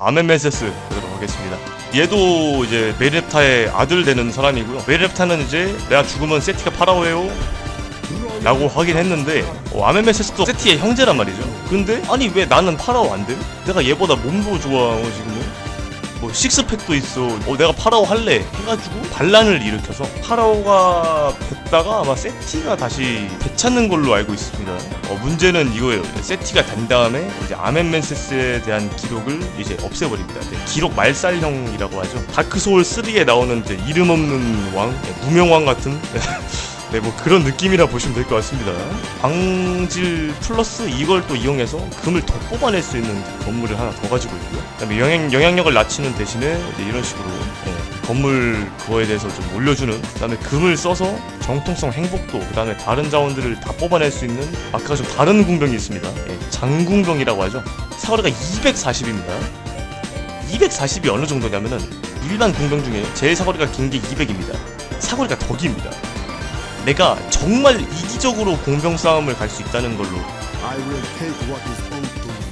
아멘메세스 보도록 하겠습니다. 얘도 이제 메리nep타의 아들 되는 사람이고요. 메리nep타는 이제 내가 죽으면 세티가 파라오예요. 라고 하긴 했는데 어, 아멘메세스도 세티의 형제란 말이죠. 근데 아니 왜 나는 파라오 안 돼? 내가 얘보다 몸도 좋아 어, 지금 뭐. 뭐 식스팩도 있어. 어 내가 파라오 할래 해가지고 반란을 일으켜서 파라오가 됐다가 아마 세티가 다시 되찾는 걸로 알고 있습니다. 어 문제는 이거예요. 세티가 된 다음에 이제 아멘멘세스에 대한 기록을 이제 없애버립니다. 네, 기록 말살형이라고 하죠. 다크 소울 3에 나오는 이제 이름 없는 왕, 네, 무명왕 같은. 네, 뭐 그런 느낌이라 보시면 될 것 같습니다. 광질 플러스 이걸 또 이용해서 금을 더 뽑아낼 수 있는 건물을 하나 더 가지고 있고요. 그다음에 영향, 영향력을 낮추는 대신에 이런 식으로 예, 건물 그거에 대해서 좀 올려주는 그다음에 금을 써서 정통성 행복도 그다음에 다른 자원들을 다 뽑아낼 수 있는 아까 좀 다른 궁병이 있습니다. 예, 장궁병이라고 하죠. 사거리가 240입니다. 240이 어느 정도냐면은 일반 궁병 중에 제일 사거리가 긴 게 200입니다. 사거리가 더 깁니다. 내가 정말 이기적으로 공병 싸움을 갈 수 있다는 걸로. I will take what is owed to me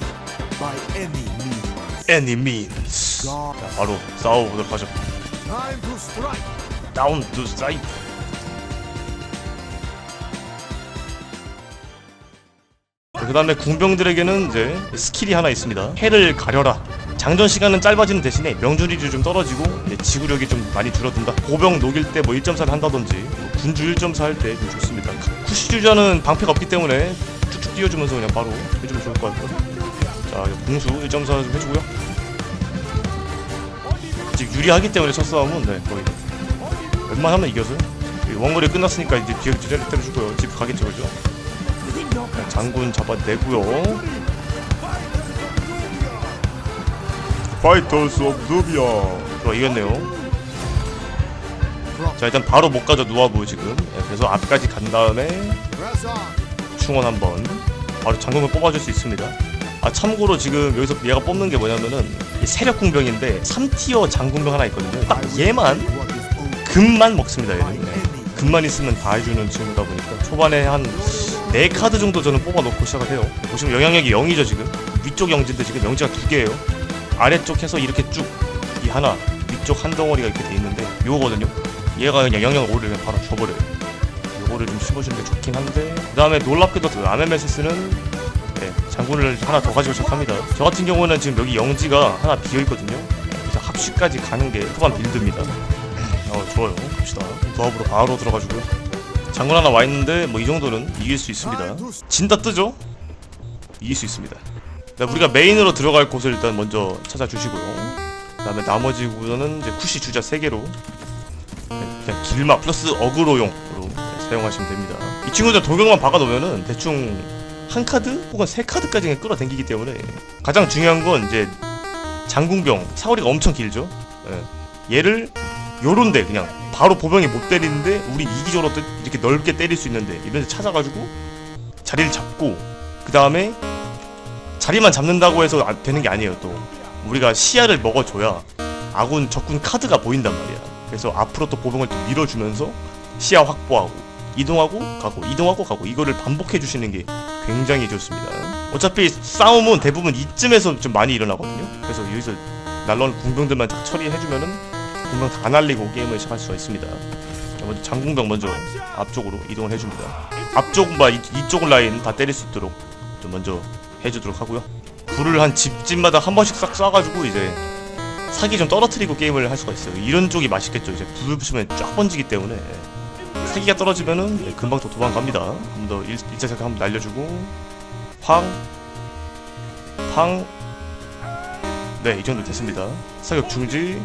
by any means. any means. God, 자 바로 싸워보도록 하죠. Time to strike. 그 다음에 궁병들에게는 이제 스킬이 하나 있습니다. 해를 가려라. 장전 시간은 짧아지는 대신에 명중률이 좀 떨어지고 지구력이 좀 많이 줄어든다. 고병 녹일 때 뭐 1.4를 한다든지. 뭐 군주 1.4 할때좀 좋습니다. 쿠시 주자는 방패가 없기 때문에 쭉쭉 띄워주면서 그냥 바로 해주면 좋을 것 같고 자 공수 1.4 좀 해주고요. 지금 유리하기 때문에 첫 싸움은 네 거의 웬만하면 이겨서요. 이 원거리 끝났으니까 이제 뒤에 뒤에 때려주고요. 집 가겠죠 그죠? 자, 장군 잡아내고요. 파이터스 오브 누비아 좋아 이겼네요 자 일단 바로 못 가죠 누아부 지금. 예, 그래서 앞까지 간 다음에. 충원 한번. 바로 장군을 뽑아줄 수 있습니다. 아 참고로 지금 여기서 얘가 뽑는 게 뭐냐면은 이 세력 궁병인데 3티어 장군병 하나 있거든요. 딱 얘만 금만 먹습니다 얘는. 네. 금만 있으면 다 해주는 친구다 보니까 초반에 한 4카드 정도 저는 뽑아놓고 시작을 해요. 보시면 영향력이 0이죠 지금. 위쪽 영지인데 지금 영지가 두 개예요. 아래쪽 해서 이렇게 쭉 이 하나 위쪽 한 덩어리가 이렇게 돼 있는데 요거거든요 얘가 그냥 5를 그냥 바로 줘버려요. 요거를 좀 씹어주는 게 좋긴 한데 그 다음에 놀랍게도 그 아메메시스는 네, 장군을 하나 더 가지고 시작합니다. 저 같은 경우는 지금 여기 영지가 하나 비어있거든요. 그래서 합시까지 가는 게 후반 빌드입니다. 어 좋아요. 갑시다. 조합으로 바로 들어가지고요 장군 하나 와 있는데 뭐 이 정도는 이길 수 있습니다. 진다 뜨죠? 이길 수 있습니다. 네, 우리가 메인으로 들어갈 곳을 일단 먼저 찾아주시고요. 그 다음에 나머지 구조는 이제 쿠시 주자 3개로 그냥 길막 플러스 어그로용으로 네, 사용하시면 됩니다. 이 친구들 도경만 박아놓으면은 대충 한 카드 혹은 세 카드까지 끌어당기기 때문에 가장 중요한 건 이제 장궁병 사거리가 엄청 길죠? 예. 얘를 요런데 그냥 바로 보병이 못 때리는데 우리 이기적으로 또 이렇게 넓게 때릴 수 있는데 이런 데 찾아가지고 자리를 잡고 그 다음에 자리만 잡는다고 해서 아- 되는 게 아니에요 또. 우리가 시야를 먹어줘야 아군 적군 카드가 보인단 말이야 그래서 앞으로 또 보병을 또 밀어주면서 시야 확보하고 이동하고 가고 이동하고 가고 이거를 반복해 주시는 게 굉장히 좋습니다. 어차피 싸움은 대부분 이쯤에서 좀 많이 일어나거든요. 그래서 여기서 날라오는 궁병들만 딱 처리해주면은 궁병 다 날리고 게임을 시작할 수가 있습니다. 자, 먼저 장궁병 먼저 앞쪽으로 이동을 해줍니다. 앞쪽과 이, 이쪽 라인 다 때릴 수 있도록 좀 먼저 해주도록 하고요. 불을 한 집집마다 한 번씩 싹 쏴가지고 이제 사기 좀 떨어뜨리고 게임을 할 수가 있어요 이런 쪽이 맛있겠죠 이제 불을 붙이면 쫙 번지기 때문에 사기가 떨어지면은 네, 금방 또 도망갑니다 한 번더 1차 사기 한번 날려주고 팡 팡. 네, 이 정도 됐습니다. 사격 중지,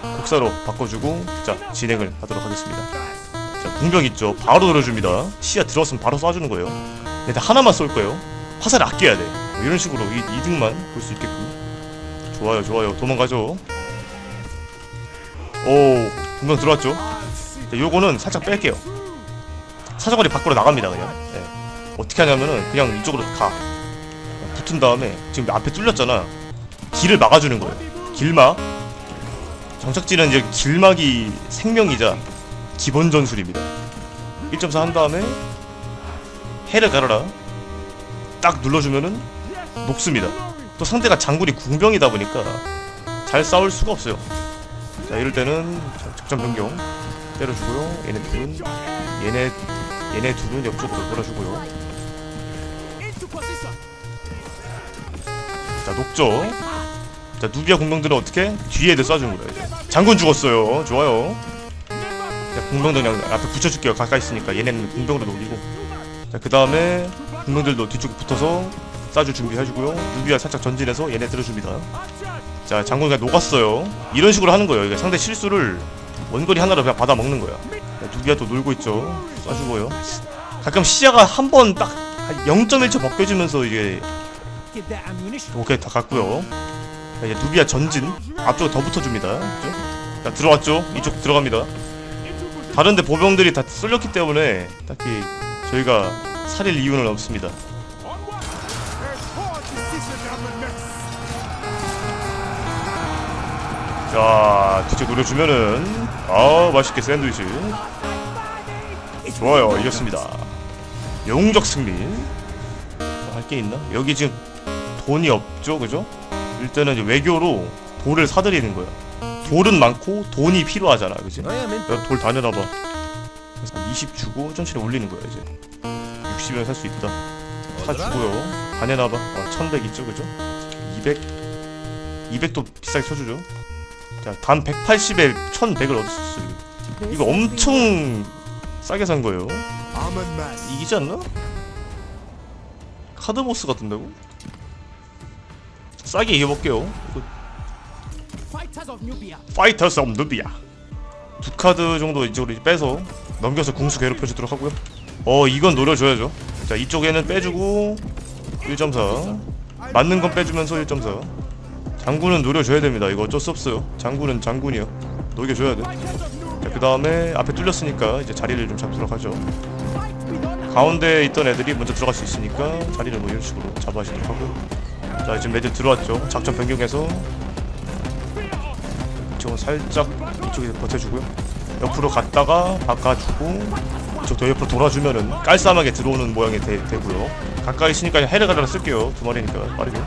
국사로 바꿔주고, 자, 진행을 하도록 하겠습니다. 자, 궁병 있죠? 바로 들어줍니다. 시야 들어왔으면 바로 쏴주는 거예요. 일단 하나만 쏠 거예요. 화살 아껴야 돼. 뭐 이런 식으로 이, 이득만 볼 수 있게끔. 좋아요, 좋아요. 도망가죠. 오, 궁병 들어왔죠? 자, 요거는 살짝 뺄게요. 사정거리 밖으로 나갑니다, 그냥. 네. 어떻게 하냐면은, 그냥 이쪽으로 가. 붙은 다음에, 지금 앞에 뚫렸잖아. 길을 막아주는 거예요. 길막. 정착지는 이제 길막이 생명이자 기본 전술입니다. 1.4 한 다음에 해를 가려라. 딱 눌러주면은 녹습니다. 또 상대가 장군이 궁병이다 보니까 잘 싸울 수가 없어요. 자 이럴 때는 자, 작전 변경 때려주고요. 얘네 둘은 얘네 얘네 둘은 옆쪽으로 몰아주고요. 자 녹죠. 자 누비아 공병들은 어떻게 뒤에 애들 쏴주는 거예요. 장군 죽었어요. 좋아요. 자 공병들 그냥 앞에 붙여줄게요. 가까이 있으니까 얘네는 공병으로 녹이고. 자그 다음에 공병들도 뒤쪽에 붙어서 쏴줄 준비해주고요. 누비아 살짝 전진해서 얘네 들어줍니다. 자 장군 그냥 녹았어요. 이런 식으로 하는 거예요. 이게 상대 실수를 원거리 하나로 그냥 받아 먹는 거야. 자, 누비아 또 놀고 있죠. 쏴주고요. 가끔 시야가 한 번 딱 0.1초 벗겨지면서 이게 오케이 다 갔고요. 자, 이제 누비아 전진 앞쪽에 더 붙어줍니다. 자 들어왔죠. 이쪽 들어갑니다. 다른데 보병들이 다 쏠렸기 때문에 딱히 저희가 살릴 이유는 없습니다. 자 뒤쪽 노려주면은 아 맛있게 샌드위치. 좋아요 이겼습니다. 영웅적 승리. 할 게 있나? 여기 지금 돈이 없죠 그죠? 일단은 이제 외교로 돌을 사들이는 거야. 돌은 많고 돈이 필요하잖아 그지? 내가 돌다 내놔봐. 그래서 20 주고 천천히 올리는 거야 이제. 60이면 살 수 있다. 다 주고요. 다 내놔봐. 어, 1100 있죠 그죠? 200 200도 비싸게 쳐주죠 자, 단 180에 1100을 얻을 수 있어요. 이거 엄청 싸게 산 거예요. 이기지 않나? 카드모스 같은다고? 싸게 이겨볼게요. 이거 Fighters of Nubia. 파이터스 업 누비야. 두 카드 정도 이쪽으로 이제 빼서 넘겨서 궁수 괴롭혀주도록 하고요. 어, 이건 노려줘야죠. 자, 이쪽에는 빼주고 1.4. 맞는 건 빼주면서 1.4. 장군은 노려줘야 됩니다. 이거 어쩔 수 없어요. 장군은 장군이요. 녹여줘야 돼. 자, 그 다음에 앞에 뚫렸으니까 이제 자리를 좀 잡도록 하죠. 가운데에 있던 애들이 먼저 들어갈 수 있으니까 자리를 뭐 이런 식으로 잡아주도록 하고. 자, 지금 애들 들어왔죠. 작전 변경해서 이쪽은 살짝 이쪽에 버텨주고요. 옆으로 갔다가 바꿔주고 이쪽 더 옆으로 돌아주면은 깔쌈하게 들어오는 모양이 되, 되고요. 가까이 있으니까 헤르가다를 쓸게요. 두 마리니까 빠르게.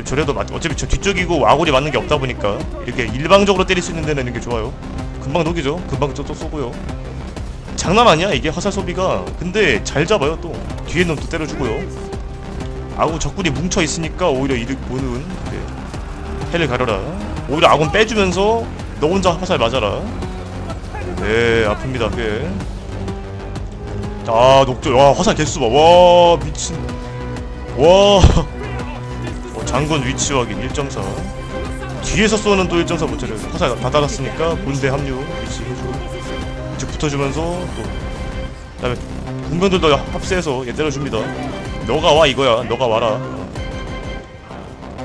어차피 저래도 맞, 어차피 저 뒤쪽이고 아골이 맞는 게 없다 보니까 이렇게 일방적으로 때릴 수 있는 데는 이게 좋아요. 금방 녹이죠. 금방 또, 또 쏘고요. 장난 아니야 이게 화살 소비가. 근데 잘 잡아요 또. 뒤에 놈도 때려주고요. 아구 적군이 뭉쳐 있으니까 오히려 이득 보는 네. 해를 가려라. 오히려 아군 빼주면서 너 혼자 화살 맞아라. 네 아픕니다 꽤. 아 녹조 와 화살 개수 봐. 와 미친. 와. 어, 장군 위치 확인 1.4 뒤에서 쏘는 또 1.4 못차려 화살 다 달았으니까 본대 합류 위치 이제 붙어주면서 또. 그다음에 군병들도 합세해서 얘 때려줍니다. 너가 와 이거야. 너가 와라.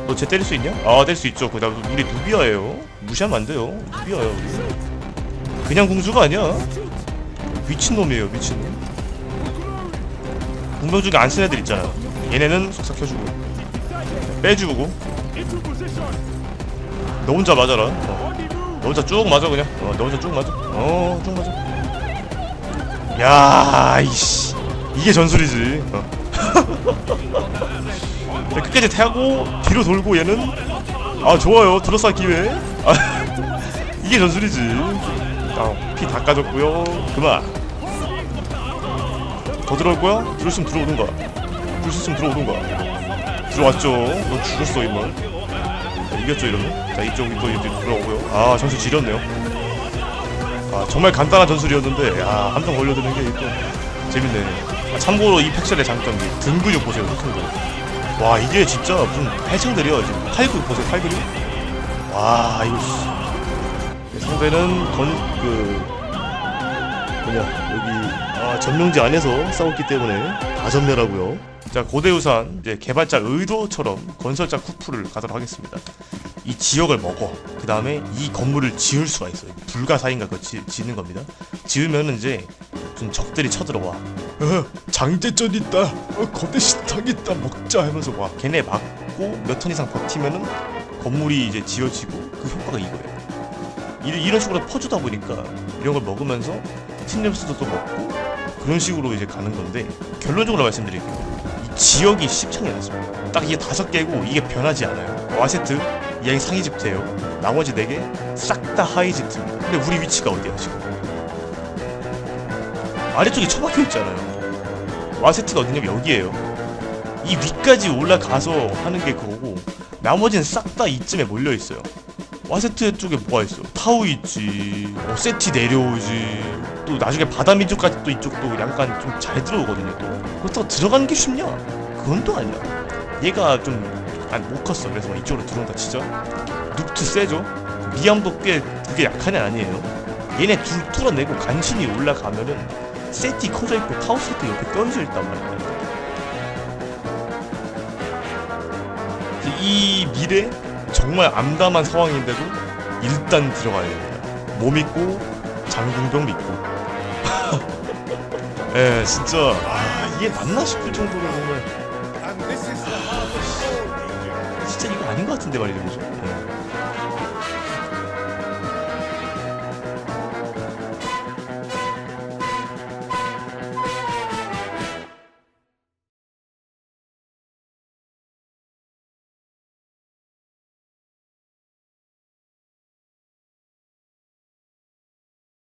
너 쟤 때릴 수 있냐? 아 때릴 수 있죠. 그 다음 우리 누비아예요. 무시하면 안 돼요. 누비아야 우리. 그냥 공주가 아니야. 미친놈이에요 미친놈. 군병 중에 안 쓴 애들 있잖아 얘네는 속삭 켜주고 빼주고. 너 혼자 맞아라. 어. 너 혼자 쭉 맞아 그냥. 어, 너 혼자 쭉 맞아. 어쭉 맞아. 야 이씨. 이게 전술이지. 어. 자, 끝까지 타고 뒤로 돌고 얘는. 아 좋아요. 들어싸 기회. 아, 이게 전술이지. 피다 까졌고요. 그만. 더 들어올 거야? 있으면 들어오든가 들을 수 있으면 들어오든가 들어왔죠. 너 죽었어. 자, 이겼죠 이러면. 자 이쪽이 또 이제 들어오고요. 아 전술 지렸네요. 아 정말 간단한 전술이었는데 야 한방 걸려드는 게 또 재밌네. 아, 참고로 이 팩셀의 장점이 등 근육 보세요 큰 거. 와 이게 진짜 무슨 해창들이야 지금 팔근 보세요 팔근이. 와 이거 씨. 상대는 건그 뭐냐 여기 아 점령지 안에서 싸웠기 때문에 다 전멸하고요. 자 고대우산 이제 개발자 의도처럼 건설자 쿠프를 가도록 하겠습니다. 이 지역을 먹어. 그 다음에 이 건물을 지을 수가 있어요. 불가사인가 그거 지, 짓는 겁니다. 지으면은 이제 무슨 적들이 쳐들어와. 어, 장제전 있다. 어, 거대 식탁 있다. 먹자 하면서 와. 걔네 맞고 몇 턴 이상 버티면은 건물이 이제 지어지고 그 효과가 이거예요. 이- 이런 식으로 퍼주다 보니까 이런 걸 먹으면서 팀랩스도 또 먹고 그런 식으로 이제 가는 건데 결론적으로 말씀드릴게요. 이 지역이 십창이 났습니다. 딱 이게 다섯 개고 이게 변하지 않아요. 와세트 얘 상위 집트예요. 나머지 네 개 싹 다 하위 집트입니다. 근데 우리 위치가 어디야 지금? 아래쪽에 처박혀 있잖아요. 와세트가 어디냐면 여기에요. 이 위까지 올라가서 하는 게 그거고 나머지는 싹 다 이쯤에 몰려 있어요. 와세트 쪽에 뭐가 있어? 타우 있지, 어, 세티 내려오지. 또 나중에 바다 민족까지 또 이쪽도 약간 좀 잘 들어오거든요. 또 그렇다고 들어가는 게 쉽냐? 그건 또 아니야. 얘가 좀 약간 못 컸어. 그래서 막 이쪽으로 들어온다 치죠. 눕트 세죠. 미암도 꽤 그게 약한 애 아니에요. 얘네 둘 뚫어내고 간신히 올라가면은 세티 커져 있고 타우 세트 옆에 떨어져 있단 말이야. 이 미래 정말 암담한 상황인데도 일단 들어가야 됩니다. 몸 있고 장궁병 믿고. 예, 진짜 아 이게 맞나 싶을 정도로 보면 진짜 이거 아닌 것 같은데 말이죠, 그죠? 예.